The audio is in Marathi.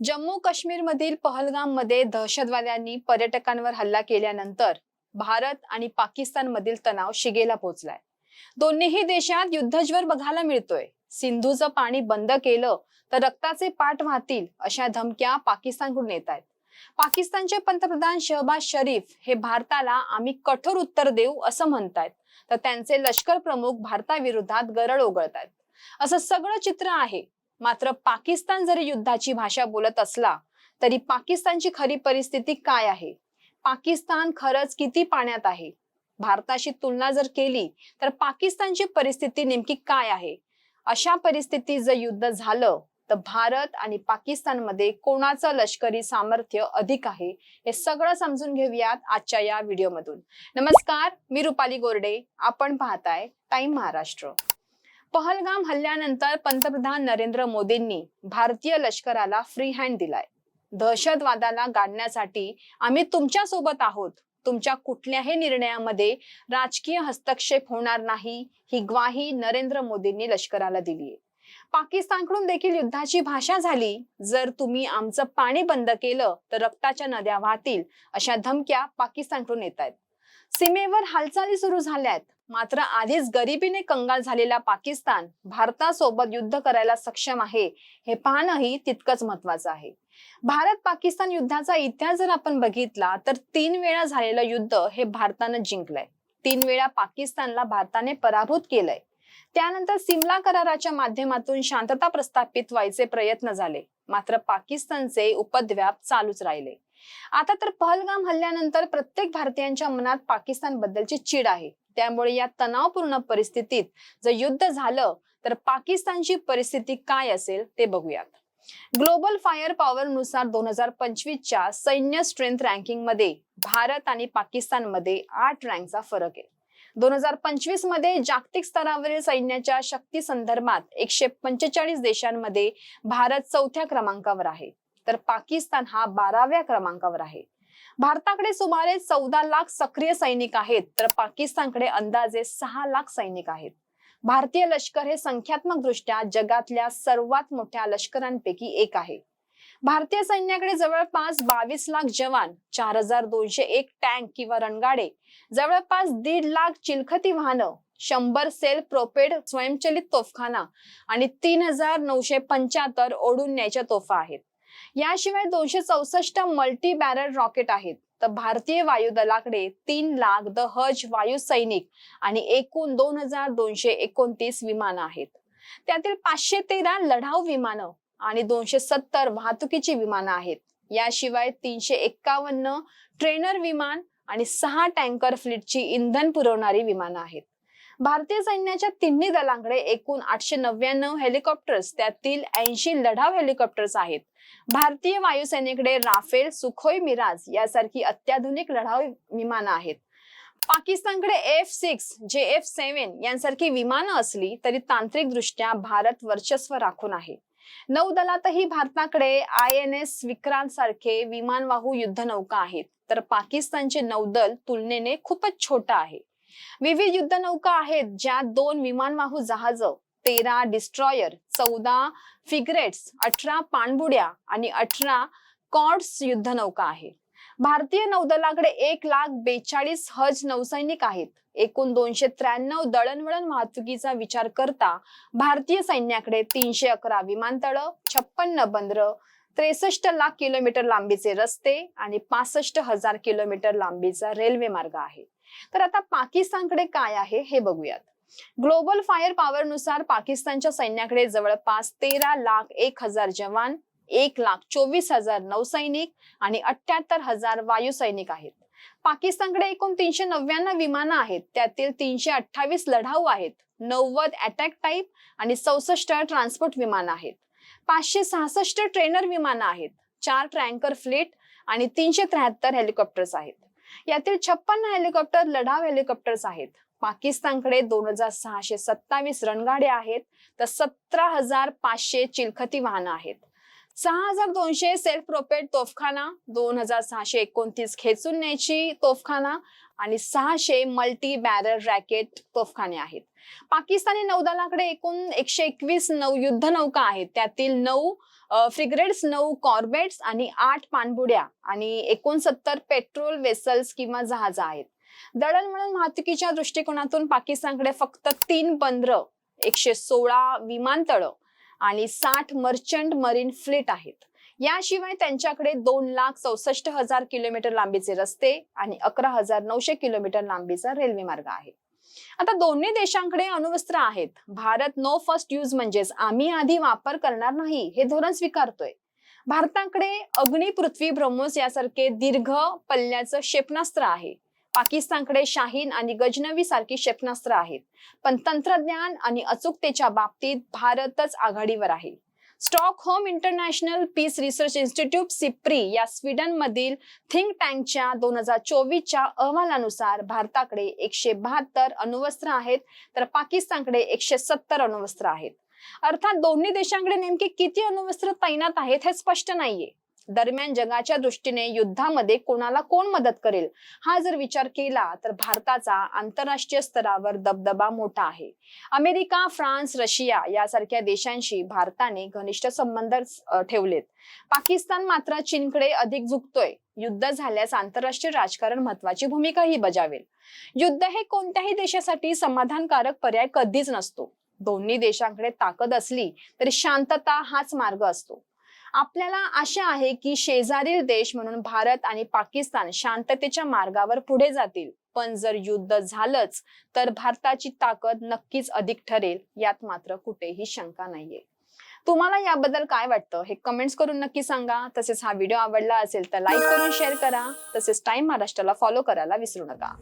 जम्मू काश्मीर मधील दहशतवाद्यांनी पर्यटकांवर हल्ला केल्यानंतर भारत आणि पाकिस्तान मधील तणाव शिगेला पोहोचलाय दोन्हीही देशात युद्धज्वर बघायला मिळतोय. सिंधूचं पाणी बंद केलं तर रक्ताचे पाठ वाहतील अशा धमक्या पाकिस्तानकडून येत आहेत. पाकिस्तानचे पंतप्रधान शहबाज शरीफ हे भारताला आम्ही कठोर उत्तर देऊ असं म्हणतायत. तर त्यांचे लष्कर प्रमुख भारताविरोधात गरळ ओघळतायत असं सगळं चित्र आहे. मात्र पाकिस्तान जरी युद्धाची भाषा बोलत असला तरी पाकिस्तानची खरी परिस्थिती काय आहे? पाकिस्तान खरंच किती पाण्यात आहे? भारताशी तुलना जर केली तर पाकिस्तानची परिस्थिती नेमकी काय आहे? अशा परिस्थितीत जर युद्ध झालं तर भारत आणि पाकिस्तानमध्ये कोणाचं लष्करी सामर्थ्य अधिक आहे हे सगळं समजून घेऊयात आजच्या या व्हिडिओमधून. नमस्कार मी रुपाली गोरडे. आपण पाहताय टाइम महाराष्ट्र. पहलगाम हल्ल्यानंतर पंतप्रधान नरेंद्र मोदींनी भारतीय लष्कराला फ्री हँड दिलाय. दहशतवादाला गाडण्यासाठी आम्ही तुमच्यासोबत आहोत. तुमच्या कुठल्याही निर्णयामध्ये राजकीय हस्तक्षेप होणार नाही ही ग्वाही नरेंद्र मोदींनी लष्कराला दिलीय पाकिस्तानकडून देखील युद्धाची भाषा झाली. जर तुम्ही आमचं पाणी बंद केलं तर रक्ताच्या नद्या वाहतील अशा धमक्या पाकिस्तानकडून येत आहेत सीमेवर हालचाली सुरू झाल्यात. मात्र आधीच गरिबीने कंगाल झालेला पाकिस्तान भारतासोबत युद्ध करायला सक्षम आहे हे पाहणंही तितकंच महत्वाचं आहे. भारत पाकिस्तान युद्धाचा इतिहास जर आपण बघितला तर तीन वेळा झालेलं युद्ध हे भारतानं जिंकलंय. तीन वेळा पाकिस्तानला भारताने पराभूत केलंय. त्यानंतर सिमला कराराच्या माध्यमातून शांतता प्रस्थापित व्हायचे प्रयत्न झाले मात्र पाकिस्तानचे उपद्व्याप चालूच राहिले. आता तर पहलगाम हल्ल्यानंतर प्रत्येक भारतीयांच्या मनात पाकिस्तान बद्दलची चीड आहे. त्यामुळे या तणावपूर्ण परिस्थितीत जर युद्ध झालं तर पाकिस्तानची परिस्थिती काय असेल ते बघूयात. ग्लोबल फायर पॉवर नुसार दोन हजार पंचवीसच्या सैन्य स्ट्रेंथ रँकिंगमध्ये भारत आणि पाकिस्तानमध्ये आठ रँकचा फरक आहे. दोन हजार पंचवीसमध्ये जागतिक स्तरावरील सैन्याच्या शक्ती संदर्भात एकशे पंचेचाळीस देशांमध्ये भारत चौथ्या क्रमांकावर आहे. तर पाकिस्तान हा बाराव्या क्रमांकावर आहे. भारताकडे सुमारे चौदा लाख सक्रिय सैनिक आहेत तर पाकिस्तानकडे अंदाजे सहा लाख सैनिक आहेत. भारतीय लष्कर हे संख्यात्मक दृष्ट्या जगातल्या सर्वात मोठ्या लष्करांपैकी एक आहे. भारतीय सैन्याकडे जवळपास बावीस लाख जवान चार हजार दोनशे एक टँक किंवा रणगाडे जवळपास दीड लाख चिलखती वाहनं शंभर सेल प्रोपेड स्वयंचलित तोफखाना आणि तीन हजार नऊशे पंच्याहत्तर ओढून न्यायच्या तोफा आहेत. याशिवाय दोनशे चौसष्ट मल्टी बॅरल रॉकेट आहेत. तर भारतीय वायुदलाकडे तीन लाख द हज वायू सैनिक आणि एकूण दोन हजार दोनशे एकोणतीस विमानं आहेत. त्यातील पाचशे तेरा लढाऊ विमानं आणि दोनशे सत्तर वाहतुकीची विमानं आहेत. याशिवाय तीनशे एक्कावन्न ट्रेनर विमान आणि सहा टँकर फ्लीटची इंधन पुरवणारी विमानं आहेत. भारतीय सैन्याच्या तिन्ही दलांकडे एकूण आठशे नव्याण्णव हेलिकॉप्टर्स त्यातील ऐंशी लढाव हेलिकॉप्टर्स आहेत. भारतीय वायुसेनेकडे राफेल सुखोई मिराज यासारखी अत्याधुनिक लढाऊ विमानं आहेत. पाकिस्तानकडे F six J F seven यांसारखी विमानं असली तरी तांत्रिक दृष्ट्या भारत वर्चस्व राखून आहे. नौदलातही भारताकडे आय एन एस विक्रांत सारखे विमानवाहू युद्धनौका आहेत. तर पाकिस्तानचे नौदल तुलनेने खूपच छोटं आहे. विविध युद्धनौका आहेत ज्यात दोन विमानवाहू जहाज तेरा डिस्ट्रॉयर चौदा फिगरेट्स अठरा पाणबुड्या आणि अठरा कॉर्ड्स युद्धनौका आहे भारतीय नौदलाकडे एक लाख बेचाळीस हज नौसैनिक आहेत. एकूण दोनशे त्र्याण्णव दळणवळण वाहतुकीचा विचार करता भारतीय सैन्याकडे तीनशे अकरा विमानतळ छप्पन्न बंदर त्रेसष्ट लाख किलोमीटर लांबीचे रस्ते आणि पासष्ट हजार किलोमीटर लांबीचा रेल्वे मार्ग आहे. तर आता पाकिस्तानकडे काय आहे हे बघूयात. ग्लोबल फायर पॉवर नुसार पाकिस्तानच्या सैन्याकडे जवळपास तेरा लाख एक हजार जवान एक लाख चोवीस हजार नौसैनिक आणि अठ्याहत्तर हजार वायुसैनिक आहेत. पाकिस्तानकडे एकूण तीनशे नव्याण्णव विमानं आहेत. त्यातील तीनशे अठ्ठावीस लढाऊ आहेत. नव्वद अटॅक टाईप आणि चौसष्ट ट्रान्सपोर्ट विमानं आहेत. पाचशे सहासष्ट ट्रेनर विमानं आहेत. चार ट्रँकर फ्लीट आणि तीनशे त्र्याहत्तर हेलिकॉप्टर्स आहेत. यातील छप्पन्न हेलिकॉप्टर लढाव हेलिकॉप्टर्स आहेत. पाकिस्तानकडे दोन हजार सहाशे सत्तावीस रणगाडे आहेत. तर सतरा हजार पाचशे चिलखती वाहनं आहेत. सहा हजार दोनशे सेल्फ प्रोपेड तोफखाना दोन हजार सहाशे एकोणतीस खेचून न्यायची तोफखाना आणि सहाशे मल्टी बॅरल रॅकेट तोफखाने आहेत. पाकिस्तानी नौदलाकडे एकूण एकशे एकवीस नऊ युद्ध नौका आहेत. त्यातील नऊ फ्रिगरेट्स नऊ कॉर्बेट्स आणि आठ पाणबुड्या आणि एकोणसत्तर पेट्रोल वेसल्स किंवा जहाज आहेत. दळणवळण वाहतुकीच्या दृष्टिकोनातून पाकिस्तानकडे फक्त तीन बंदर एकशे सोळा विमानतळ आणि साठ मर्चंट मरीन फ्लीट आहेत. याशिवाय त्यांच्याकडे दोन लाख चौसष्ट हजार किलोमीटर लांबीचे रस्ते आणि अकरा हजार नऊशे किलोमीटर लांबीचा रेल्वे मार्ग आहे. आता दोन्ही देशांकडे अणुवस्त्र आहेत. भारत नो फर्स्ट यूज म्हणजेच आम्ही आधी वापर करणार नाही हे धोरण स्वीकारतोय. भारताकडे अग्नि पृथ्वी ब्रह्मोस यासारखे दीर्घ पल्ल्याचं क्षेपणास्त्र आहे. पाकिस्तानकडे शाहीन आणि गजनवी सारखी क्षेपणास्त्र आहेत. पण तंत्रज्ञान आणि अचूकतेच्या बाबतीत भारतच आघाडीवर आहे. Stockholm International Peace Research Institute SIPRI या स्वीडन मधील थिंक टँकच्या दोन हजार चोवीसच्या अहवालानुसार भारताकडे एकशे बहात्तर अणुवस्त्र आहेत तर पाकिस्तानकडे एकशे सत्तर अणुवस्त्र आहेत. अर्थात दोन्ही देशांकडे नेमके किती अणुवस्त्र तैनात आहेत हे स्पष्ट नाहीये. दरम्यान जगाच्या दृष्टीने युद्धामध्ये कोणाला कोण मदत करेल? हा जर विचार केला तर भारताचा आंतरराष्ट्रीय स्तरावर दबदबा मोठा आहे. अमेरिका फ्रान्स रशिया यासारख्या देशांशी भारताने घनिष्ठ संबंध ठेवलेत. पाकिस्तान मात्र चीनकडे अधिक झुकतोय. युद्ध झाल्यास आंतरराष्ट्रीय राजकारण महत्वाची भूमिकाही बजावेल. युद्ध हे कोणत्याही देशासाठी समाधानकारक पर्याय कधीच नसतो. दोन्ही देशांकडे ताकद असली तरी शांतता हाच मार्ग असतो. आपल्याला आशा आहे की शेजारील देश म्हणून भारत आणि पाकिस्तान शांततेच्या मार्गावर पुढे जातील. पण जर युद्ध झालंच तर भारताची ताकद नक्कीच अधिक ठरेल यात मात्र कुठेही शंका नाहीये. तुम्हाला याबद्दल काय वाटतं? हे कमेंट्स करून नक्की सांगा. तसेच हा व्हिडिओ आवडला असेल तर लाईक करून शेअर करा. तसेच टाइम महाराष्ट्राला फॉलो करायला विसरू नका.